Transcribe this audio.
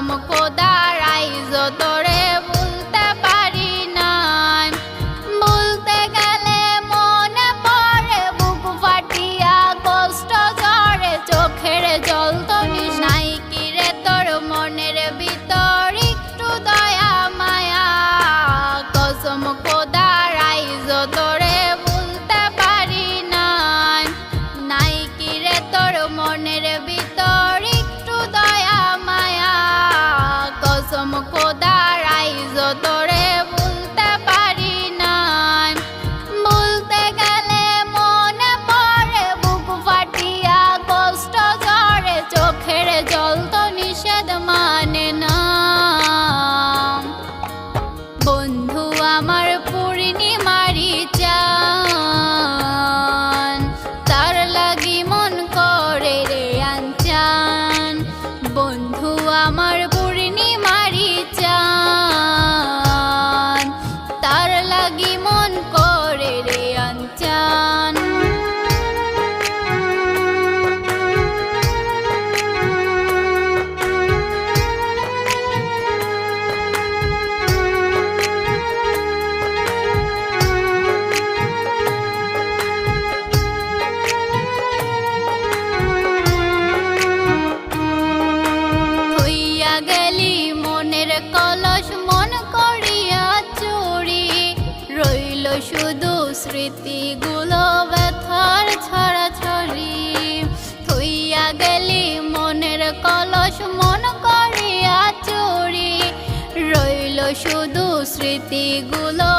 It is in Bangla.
Como codarais, odor. i'm a como স্মৃতিগুলো ব্যথার ছড়া ছড়ি হইয়া গেলি মনের কলস মন করিয়া চুরি। রইল শুধু স্মৃতিগুলো